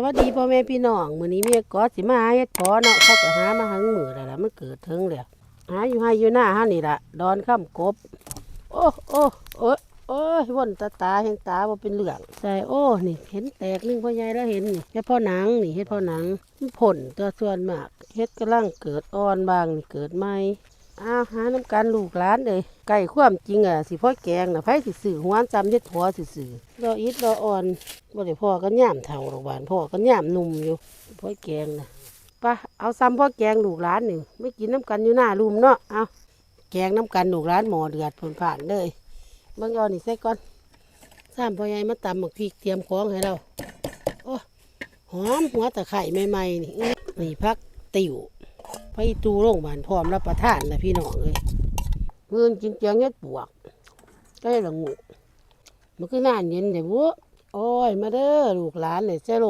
สวัสดีพ่อแม่พี่น้องมื้อนี้เมียกอสิมาหาเฮ็ดพอเนาะเขาก็หามาหังมือแล้วล่ะมันเกิดถึงแล้วหาอยู่ให้อยู่หน้าหานี่ล่ะดอนข้ามกบ โอ้โอ้โอ้ยโอ้ยวนตาตาเห็นตาบ่เป็นเหลืองใช่โอ้นี่เห็นแตกนึงพ่อใหญ่แล้วเห็นนี่เฮ็ดพ่อหนังนี่เฮ็ดพ่อหนังผลตัวส่วนมากเฮ็ดกำลังเกิดอ่อนบางนี่เกิดใหม่ อ้าวหาน้ำกันลูกหลานเลยไก่ความจริงอะสิพ่อแกงน่ะไผสิซื้อหวานจำเฮ็ดผัวสิซื้อดออิดดออ่อนบ่ได้พ่อก็ย่ามเฒ่าดอกหวานพ่อก็ย่ามหนุ่มอยู่พ่อแกงน่ะไปะเอาซ้ำพ่อแกงลูกหลานหนี่งไม่กินน้ำกันอยู่หน้าลุมเนาะเอาแกงน้ำกันลูกหลานหมอเดือดผลผ่านเลยเบิ่งเอานี่ใส่ก่อนสามพ่อใหญ่มาตำหมักพริกเตรียมของให้เราโอ้หอมหัวตะไคร่ใหม่ๆนี่นี่พักติ๋ว ไปตูโรงพยาบาลพร้อมรับประทานนะพี่น้องเลยเมื่อกินเจียงเฮ็ดปวกก็ได้ละงูมันคือหน้าเย็นแต่บุโอ้ยมาเด้อลูกหลานเลยเซโล